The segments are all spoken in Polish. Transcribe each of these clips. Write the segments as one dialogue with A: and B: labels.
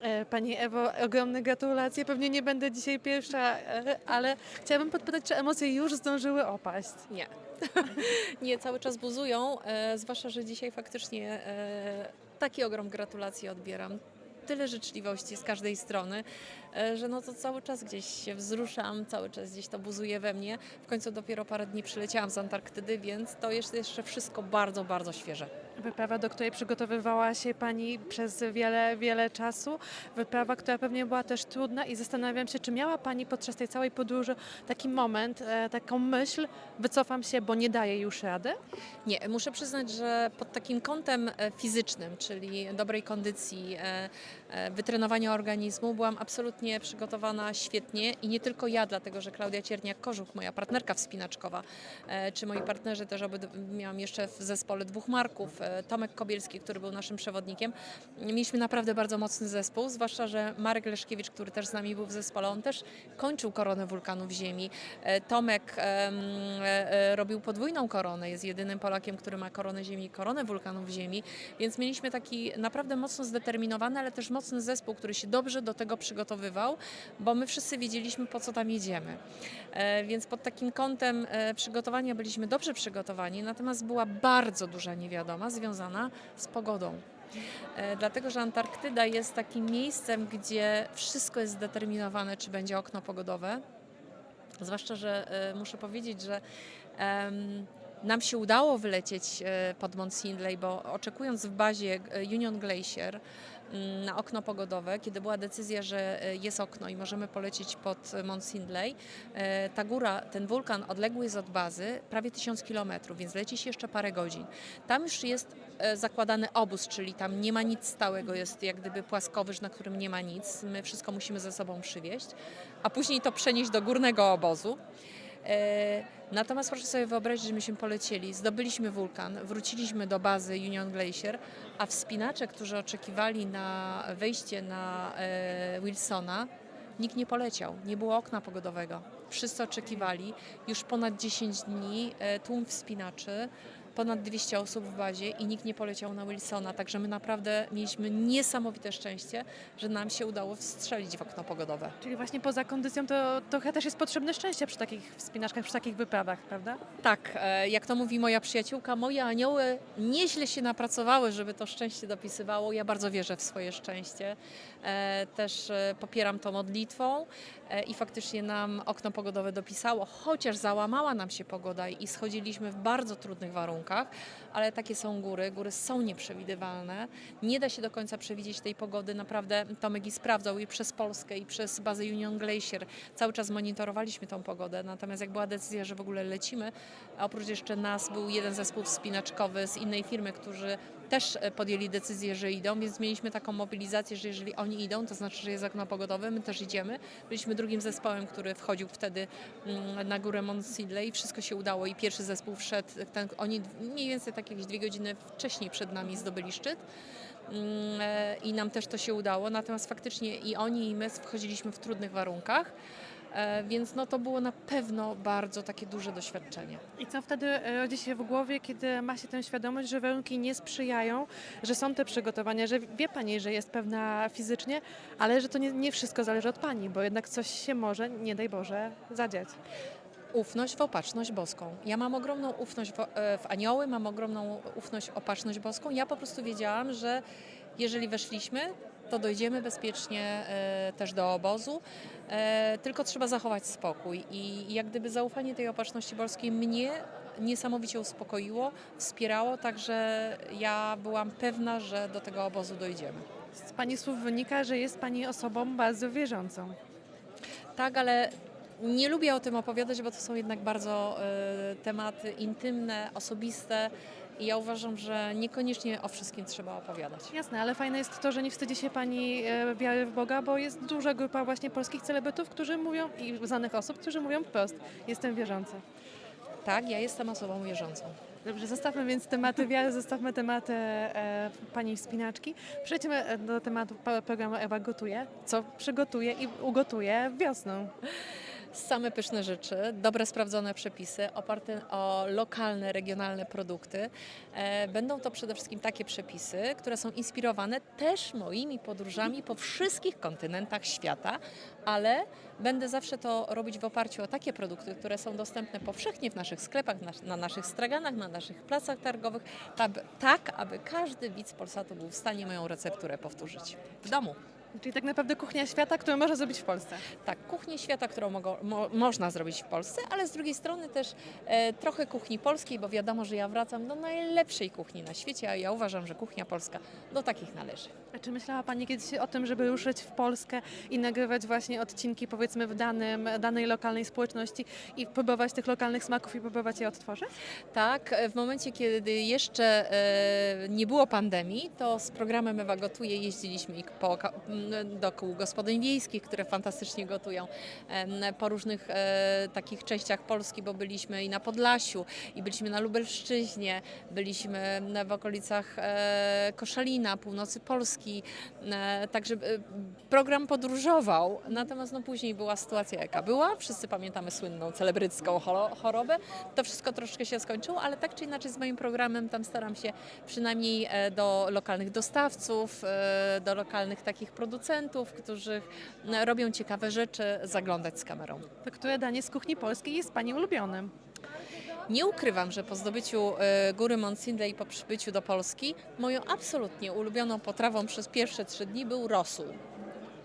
A: E, Pani Ewo, ogromne gratulacje. Pewnie nie będę dzisiaj pierwsza, e, ale chciałabym podpytać, czy emocje już zdążyły opaść?
B: Nie. nie, cały czas buzują, e, zwłaszcza, że dzisiaj faktycznie taki ogrom gratulacji odbieram. Tyle życzliwości z każdej strony, że no to cały czas gdzieś się wzruszam, cały czas gdzieś to buzuje we mnie. W końcu dopiero parę dni przyleciałam z Antarktydy, więc to jest jeszcze wszystko bardzo, bardzo świeże.
A: Wyprawa, do której przygotowywała się Pani przez wiele, wiele czasu. Wyprawa, która pewnie była też trudna i zastanawiam się, czy miała Pani podczas tej całej podróży taki moment, e, taką myśl, wycofam się, bo nie daję już rady?
B: Nie, muszę przyznać, że pod takim kątem e, fizycznym, czyli dobrej kondycji, e, wytrenowania organizmu, byłam absolutnie przygotowana świetnie i nie tylko ja, dlatego że Klaudia Cierniak-Kożuch, moja partnerka wspinaczkowa, czy moi partnerzy też, obyd- miałam jeszcze w zespole dwóch Marków, Tomek Kobielski, który był naszym przewodnikiem. Mieliśmy naprawdę bardzo mocny zespół, zwłaszcza, że Marek Leszkiewicz, który też z nami był w zespole, on też kończył koronę wulkanów Ziemi. E, Tomek e, e, robił podwójną koronę, jest jedynym Polakiem, który ma koronę Ziemi i koronę wulkanów Ziemi, więc mieliśmy taki naprawdę mocno zdeterminowany, ale też mocny zespół, który się dobrze do tego przygotowywał, bo my wszyscy wiedzieliśmy, po co tam jedziemy. Więc pod takim kątem przygotowania byliśmy dobrze przygotowani, natomiast była bardzo duża niewiadoma związana z pogodą. E, Dlatego, że Antarktyda jest takim miejscem, gdzie wszystko jest zdeterminowane, czy będzie okno pogodowe. Zwłaszcza, że e, muszę powiedzieć, że nam się udało wylecieć e, pod Mount Sindley, bo oczekując w bazie e, Union Glacier mm, na okno pogodowe, kiedy była decyzja, że e, jest okno i możemy polecieć pod Mount Sindley, ta góra, ten wulkan odległy jest od bazy prawie 1000 kilometrów, więc leci się jeszcze parę godzin. Tam już jest zakładany obóz, czyli tam nie ma nic stałego, jest jak gdyby płaskowyż, na którym nie ma nic. My wszystko musimy ze sobą przywieźć, a później to przenieść do górnego obozu. E, Natomiast proszę sobie wyobrazić, że myśmy polecieli, zdobyliśmy wulkan, wróciliśmy do bazy Union Glacier, a wspinacze, którzy oczekiwali na wejście na e, Wilsona, nikt nie poleciał, nie było okna pogodowego. Wszyscy oczekiwali, już ponad 10 dni e, tłum wspinaczy, ponad 200 osób w bazie i nikt nie poleciał na Wilsona, także my naprawdę mieliśmy niesamowite szczęście, że nam się udało wstrzelić w okno pogodowe.
A: Czyli właśnie poza kondycją to trochę też jest potrzebne szczęście przy takich wspinaczkach, przy takich wyprawach, prawda?
B: Tak, e, jak to mówi moja przyjaciółka, moje anioły nieźle się napracowały, żeby to szczęście dopisywało. Ja bardzo wierzę w swoje szczęście. E, Też e, popieram to modlitwą i faktycznie nam okno pogodowe dopisało, chociaż załamała nam się pogoda i schodziliśmy w bardzo trudnych warunkach, ale takie są góry, góry są nieprzewidywalne. Nie da się do końca przewidzieć tej pogody. Naprawdę Tomek i sprawdzał i przez Polskę i przez bazę Union Glacier. Cały czas monitorowaliśmy tą pogodę, natomiast jak była decyzja, że w ogóle lecimy, a oprócz jeszcze nas był jeden zespół wspinaczkowy z innej firmy, którzy też e, podjęli decyzję, że idą, więc mieliśmy taką mobilizację, że jeżeli oni idą, to znaczy, że jest okno pogodowe, my też idziemy. Byliśmy drugim zespołem, który wchodził wtedy mm, na górę Sidley i wszystko się udało i pierwszy zespół wszedł, ten, oni mniej więcej tak jakieś dwie godziny wcześniej przed nami zdobyli szczyt. Mm, e, I nam też to się udało, natomiast faktycznie i oni i my wchodziliśmy w trudnych warunkach, więc no to było na pewno bardzo takie duże doświadczenie.
A: I co wtedy e, rodzi się w głowie, kiedy ma się tę świadomość, że warunki nie sprzyjają, że są te przygotowania, że wie Pani, że jest pewna fizycznie, ale że to nie, nie wszystko zależy od Pani, bo jednak coś się może, nie daj Boże, zadziać.
B: Ufność w opatrzność boską. Ja mam ogromną ufność w, e, w anioły, mam ogromną ufność w opatrzność boską. Ja po prostu wiedziałam, że jeżeli weszliśmy, to dojdziemy bezpiecznie e, też do obozu, e, tylko trzeba zachować spokój. I jak gdyby zaufanie tej opatrzności boskiej mnie niesamowicie uspokoiło, wspierało, także ja byłam pewna, że do tego obozu dojdziemy.
A: Z Pani słów wynika, że jest Pani osobą bardzo wierzącą.
B: Tak, ale nie lubię o tym opowiadać, bo to są jednak bardzo e, tematy intymne, osobiste i ja uważam, że niekoniecznie o wszystkim trzeba opowiadać.
A: Jasne, ale fajne jest to, że nie wstydzi się Pani e, wiary w Boga, bo jest duża grupa właśnie polskich celebrytów, którzy mówią, i znanych osób, którzy mówią wprost, jestem wierząca.
B: Tak, ja jestem osobą wierzącą.
A: Dobrze, zostawmy więc tematy wiary, zostawmy tematy e, Pani wspinaczki. Przejdźmy e, do tematu programu Ewa Gotuje. Co przygotuje i ugotuje wiosną?
B: Same pyszne rzeczy, dobre, sprawdzone przepisy, oparte o lokalne, regionalne produkty. E, Będą to przede wszystkim takie przepisy, które są inspirowane też moimi podróżami po wszystkich kontynentach świata, ale będę zawsze to robić w oparciu o takie produkty, które są dostępne powszechnie w naszych sklepach, na, na naszych straganach, na naszych placach targowych, tak aby każdy widz Polsatu był w stanie moją recepturę powtórzyć w domu.
A: Czyli tak naprawdę kuchnia świata, którą można zrobić w Polsce.
B: Tak, kuchnię świata, którą mo, można zrobić w Polsce, ale z drugiej strony też e, trochę kuchni polskiej, bo wiadomo, że ja wracam do najlepszej kuchni na świecie, a ja uważam, że kuchnia polska do takich należy.
A: A czy myślała Pani kiedyś o tym, żeby ruszyć w Polskę i nagrywać właśnie odcinki powiedzmy w danym, danej lokalnej społeczności i próbować tych lokalnych smaków i próbować je odtworzyć?
B: Tak, e, w momencie, kiedy jeszcze e, nie było pandemii, to z programem Ewa Gotuje jeździliśmy i po, do kół gospodyń wiejskich, które fantastycznie gotują po różnych e, takich częściach Polski, bo byliśmy i na Podlasiu, i byliśmy na Lubelszczyźnie, byliśmy w okolicach e, Koszalina, północy Polski, e, także program podróżował, natomiast no, później była sytuacja jaka była, wszyscy pamiętamy słynną celebrycką choro- chorobę, to wszystko troszkę się skończyło, ale tak czy inaczej z moim programem tam staram się przynajmniej do lokalnych dostawców, do lokalnych takich producentów, którzy e, robią ciekawe rzeczy, zaglądać z kamerą.
A: To które danie z kuchni polskiej jest Pani ulubionym?
B: Nie ukrywam, że po zdobyciu e, góry Sindley i po przybyciu do Polski, moją absolutnie ulubioną potrawą przez pierwsze trzy dni był rosół.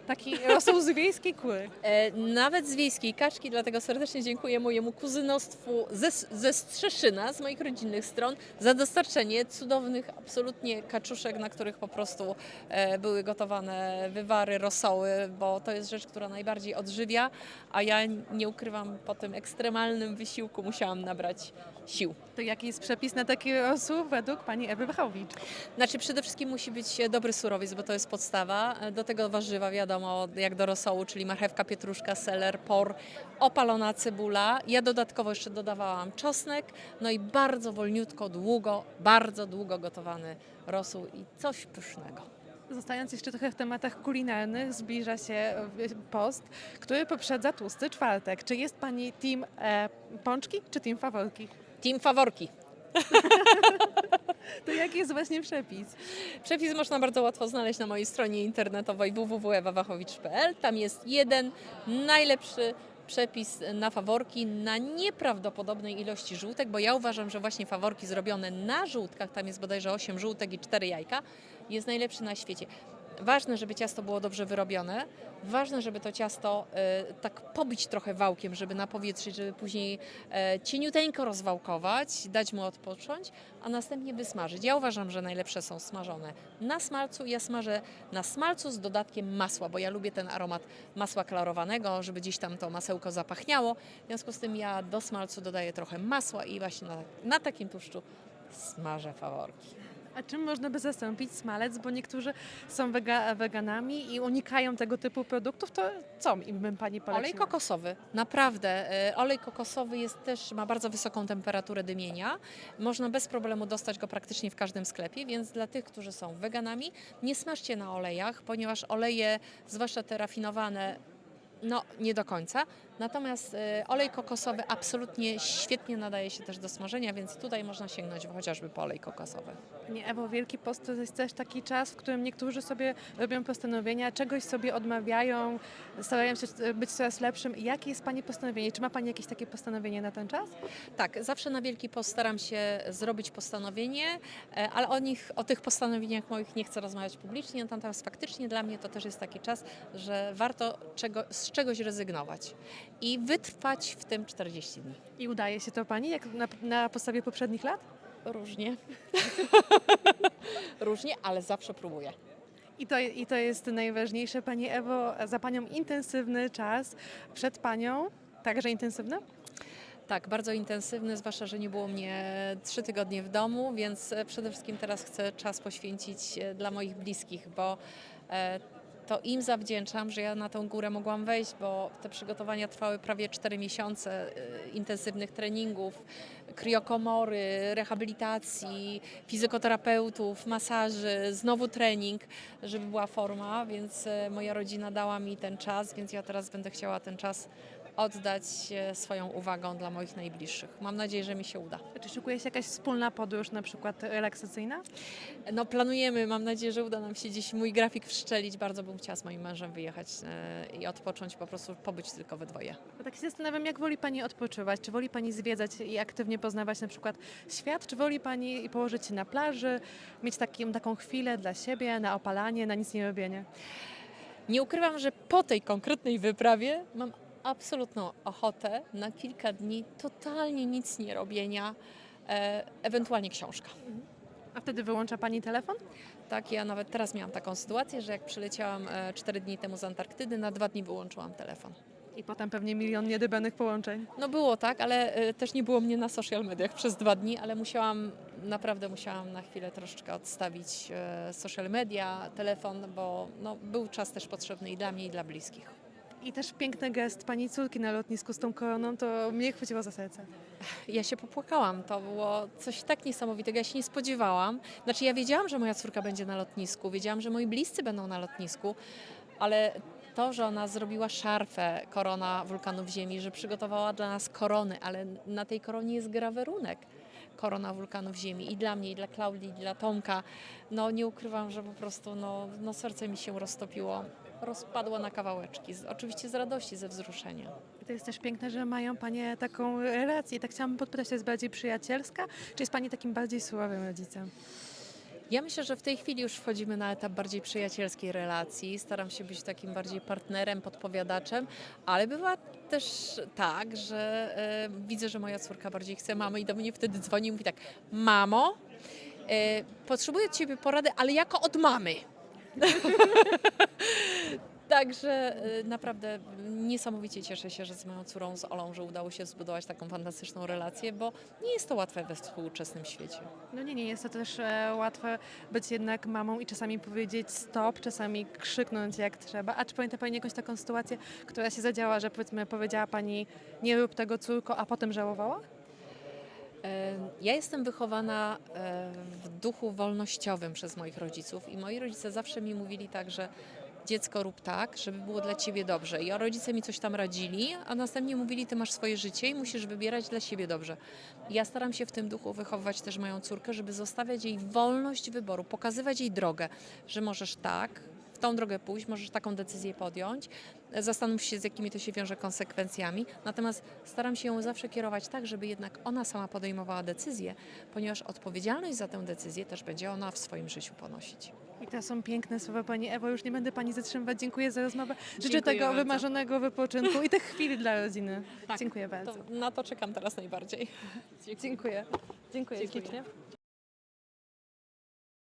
A: Taki rosół z wiejskiej kury.
B: E, nawet z wiejskiej kaczki, dlatego serdecznie dziękuję mojemu kuzynostwu ze, ze Strzeszyna, z moich rodzinnych stron, za dostarczenie cudownych absolutnie kaczuszek, na których po prostu e, były gotowane wywary, rosoły, bo to jest rzecz, która najbardziej odżywia, a ja nie ukrywam, po tym ekstremalnym wysiłku musiałam nabrać sił.
A: To jaki jest przepis na taki rosół według Pani Ewy Wychałowicz?
B: Znaczy przede wszystkim musi być dobry surowiec, bo to jest podstawa. Do tego warzywa wiadomo, jak do rosołu, czyli marchewka, pietruszka, seler, por, opalona cebula. Ja dodatkowo jeszcze dodawałam czosnek, no i bardzo wolniutko, długo, bardzo długo gotowany rosół i coś pysznego.
A: Zostając jeszcze trochę w tematach kulinarnych, zbliża się e, post, który poprzedza tłusty czwartek. Czy jest Pani team e, pączki czy team faworki?
B: Team faworki.
A: To jaki jest właśnie przepis?
B: Przepis można bardzo łatwo znaleźć na mojej stronie internetowej www.ewawachowicz.pl. Tam jest jeden najlepszy przepis na faworki na nieprawdopodobnej ilości żółtek, bo ja uważam, że właśnie faworki zrobione na żółtkach, tam jest bodajże 8 żółtek i 4 jajka, jest najlepszy na świecie. Ważne, żeby ciasto było dobrze wyrobione. Ważne, żeby to ciasto e, tak pobić trochę wałkiem, żeby napowietrzyć, żeby później e, cieniuteńko rozwałkować, dać mu odpocząć, a następnie wysmażyć. Ja uważam, że najlepsze są smażone na smalcu. Ja smażę na smalcu z dodatkiem masła, bo ja lubię ten aromat masła klarowanego, żeby gdzieś tam to masełko zapachniało. W związku z tym ja do smalcu dodaję trochę masła i właśnie na, na takim tłuszczu smażę faworki.
A: A czym można by zastąpić smalec? Bo niektórzy są wega, weganami i unikają tego typu produktów. To co im bym Pani poleciła?
B: Olej kokosowy, naprawdę. e, Olej kokosowy jest też, ma bardzo wysoką temperaturę dymienia. Można bez problemu dostać go praktycznie w każdym sklepie, więc dla tych, którzy są weganami, nie smażcie na olejach, ponieważ oleje, zwłaszcza te rafinowane, no nie do końca. Natomiast e, olej kokosowy absolutnie świetnie nadaje się też do smażenia, więc tutaj można sięgnąć chociażby po olej kokosowy.
A: Nie, Ewo, Wielki Post to jest też taki czas, w którym niektórzy sobie robią postanowienia, czegoś sobie odmawiają, starają się e, być coraz lepszym. Jakie jest Pani postanowienie? Czy ma Pani jakieś takie postanowienie na ten czas?
B: Tak, zawsze na Wielki Post staram się zrobić postanowienie, e, ale o nich, o tych postanowieniach moich nie chcę rozmawiać publicznie, natomiast faktycznie dla mnie to też jest taki czas, że warto czego, z czegoś rezygnować i wytrwać w tym 40 dni.
A: I udaje się to Pani, jak na, na podstawie poprzednich lat?
B: Różnie. Różnie, ale zawsze próbuję.
A: I to, I to jest najważniejsze, Pani Ewo, za Panią intensywny czas, przed Panią także intensywny?
B: Tak, bardzo intensywny, zwłaszcza, że nie było mnie trzy tygodnie w domu, więc e, przede wszystkim teraz chcę czas poświęcić e, dla moich bliskich, bo e, to im zawdzięczam, że ja na tą górę mogłam wejść, bo te przygotowania trwały prawie 4 miesiące e, intensywnych treningów, kriokomory, rehabilitacji, fizjoterapeutów, masaży, znowu trening, żeby była forma, więc e, moja rodzina dała mi ten czas, więc ja teraz będę chciała ten czas oddać e, swoją uwagą dla moich najbliższych. Mam nadzieję, że mi się uda.
A: Czy szykuje się jakaś wspólna podróż, na przykład relaksacyjna?
B: No planujemy, mam nadzieję, że uda nam się dziś mój grafik wszczelić. Bardzo bym chciała z moim mężem wyjechać e, i odpocząć, po prostu pobyć tylko we dwoje.
A: Bo tak się zastanawiam, jak woli Pani odpoczywać? Czy woli Pani zwiedzać i aktywnie poznawać na przykład świat, czy woli Pani położyć się na plaży, mieć takim, taką chwilę dla siebie, na opalanie, na nic nie robienie?
B: Nie ukrywam, że po tej konkretnej wyprawie mam absolutną ochotę na kilka dni totalnie nic nie robienia, e, ewentualnie książka.
A: A wtedy wyłącza Pani telefon?
B: Tak, ja nawet teraz miałam taką sytuację, że jak przyleciałam 4 dni temu z Antarktydy, na dwa dni wyłączyłam telefon.
A: I potem pewnie milion niedybanych połączeń.
B: No było tak, ale e, też nie było mnie na social mediach przez dwa dni, ale musiałam, naprawdę musiałam na chwilę troszeczkę odstawić e, social media, telefon, bo no, był czas też potrzebny i dla mnie, i dla bliskich.
A: I też piękny gest Pani córki na lotnisku z tą koroną, to mnie chwyciło za serce.
B: Ja się popłakałam. To było coś tak niesamowitego. Ja się nie spodziewałam. Znaczy, ja wiedziałam, że moja córka będzie na lotnisku, wiedziałam, że moi bliscy będą na lotnisku, ale to, że ona zrobiła szarfę korona wulkanów Ziemi, że przygotowała dla nas korony, ale na tej koronie jest grawerunek korona wulkanów Ziemi i dla mnie, i dla Klaudii, i dla Tomka. No nie ukrywam, że po prostu no, no serce mi się roztopiło, rozpadło na kawałeczki. Z, oczywiście z radości, ze wzruszenia.
A: To jest też piękne, że mają Panie taką relację. Tak chciałam podpytać, to jest bardziej przyjacielska, czy jest Pani takim bardziej sułowym rodzicem?
B: Ja myślę, że w tej chwili już wchodzimy na etap bardziej przyjacielskiej relacji. Staram się być takim bardziej partnerem, podpowiadaczem, ale bywa też tak, że e, widzę, że moja córka bardziej chce mamy i do mnie wtedy dzwoni i mówi tak: Mamo, e, potrzebuję od ciebie porady, ale jako od mamy. Także e, naprawdę niesamowicie cieszę się, że z moją córą, z Olą, że udało się zbudować taką fantastyczną relację, bo nie jest to łatwe we współczesnym świecie.
A: No nie, nie jest to też e, łatwe być jednak mamą i czasami powiedzieć stop, czasami krzyknąć jak trzeba. A czy pamięta Pani jakąś taką sytuację, która się zadziała, że powiedzmy powiedziała Pani nie rób tego córko, a potem żałowała?
B: E, Ja jestem wychowana e, w duchu wolnościowym przez moich rodziców i moi rodzice zawsze mi mówili tak, że dziecko rób tak, żeby było dla ciebie dobrze. I rodzice mi coś tam radzili, a następnie mówili, ty masz swoje życie i musisz wybierać dla siebie dobrze. I Ja staram się w tym duchu wychowywać też moją córkę, żeby zostawiać jej wolność wyboru, pokazywać jej drogę, że możesz tak, tą drogę pójść, możesz taką decyzję podjąć. Zastanów się, z jakimi to się wiąże konsekwencjami. Natomiast staram się ją zawsze kierować tak, żeby jednak ona sama podejmowała decyzję, ponieważ odpowiedzialność za tę decyzję też będzie ona w swoim życiu ponosić.
A: I to są piękne słowa Pani Ewo, już nie będę Pani zatrzymywać. Dziękuję za rozmowę. Życzę
B: Dziękuję
A: tego
B: bardzo.
A: wymarzonego wypoczynku i tych chwil dla rodziny.
B: Tak,
A: Dziękuję bardzo.
B: To na to czekam teraz najbardziej.
A: Dziękuję. Dziękuję
B: Dziękuję.
A: ślicznie.